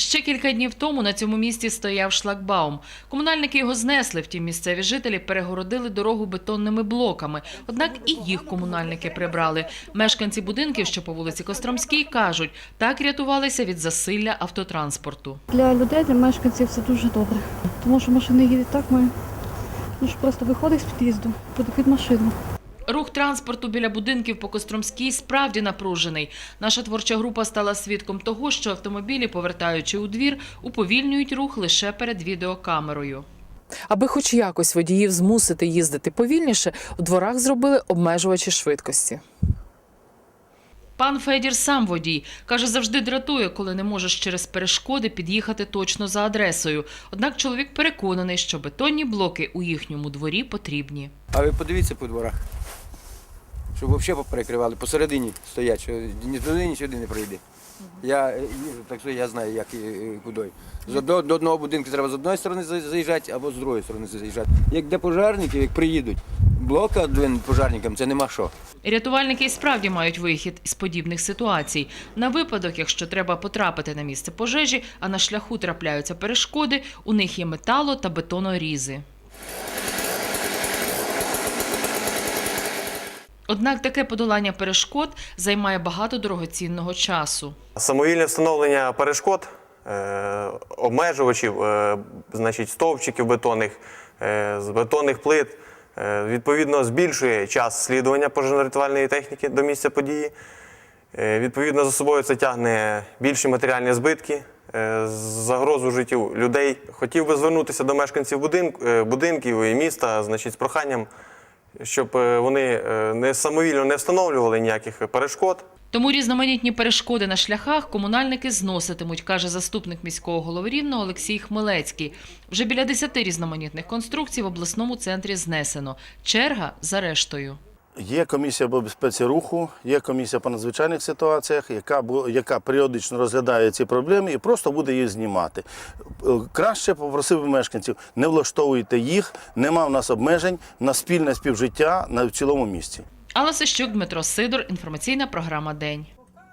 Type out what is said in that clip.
Ще кілька днів тому на цьому місці стояв шлагбаум. Комунальники його знесли, втім місцеві жителі перегородили дорогу бетонними блоками. Однак і їх комунальники прибрали. Мешканці будинків, що по вулиці Костромській, кажуть, так рятувалися від засилля автотранспорту. Для людей, для мешканців це дуже добре. Тому що машини їдуть так, ми ну, просто виходиш з під'їзду, під машину. Рух транспорту біля будинків по Костромській справді напружений. Наша творча група стала свідком того, що автомобілі, повертаючи у двір, уповільнюють рух лише перед відеокамерою. Аби хоч якось водіїв змусити їздити повільніше, у дворах зробили обмежувачі швидкості. Пан Федір сам водій. Каже, завжди дратує, коли не можеш через перешкоди під'їхати точно за адресою. Однак чоловік переконаний, що бетонні блоки у їхньому дворі потрібні. А ви подивіться по дворах. Щоб взагалі перекривали, посередині стоять, що ні туди, ні сюди не пройде. Я е, їжджу, так що я знаю, як і е, куди. З одного, до одного будинку треба з одної сторони заїжджати або з другої сторони заїжджати. Як де пожарники, як приїдуть, блока двин пожарникам це нема що. Рятувальники і справді мають вихід із подібних ситуацій. На випадок, якщо треба потрапити на місце пожежі, а на шляху трапляються перешкоди, у них є метало та бетонорізи. Однак таке подолання перешкод займає багато дорогоцінного часу. Самовільне встановлення перешкод, е, обмежувачів, е, значить, стовпчиків бетонних, е, з бетонних плит, відповідно, збільшує час слідування пожежно-рятувальної техніки до місця події. Відповідно, за собою це тягне більші матеріальні збитки, загрозу життю людей. Хотів би звернутися до мешканців будинк- будинків і міста значить, з проханням, щоб е, вони е, не самовільно не встановлювали ніяких перешкод. Тому різноманітні перешкоди на шляхах комунальники зноситимуть, каже заступник міського голови Рівного Олексій Хмелецький. Вже біля десяти різноманітних конструкцій в обласному центрі знесено. Черга за рештою. Є комісія по безпеці руху, є комісія по надзвичайних ситуаціях, яка, яка періодично розглядає ці проблеми і просто буде їх знімати. Е, Краще попросив мешканців, не влаштовуйте їх, нема в нас обмежень на спільне співжиття на в цілому місті. Алла Сищук, Дмитро Сидор. Інформаційна програма День.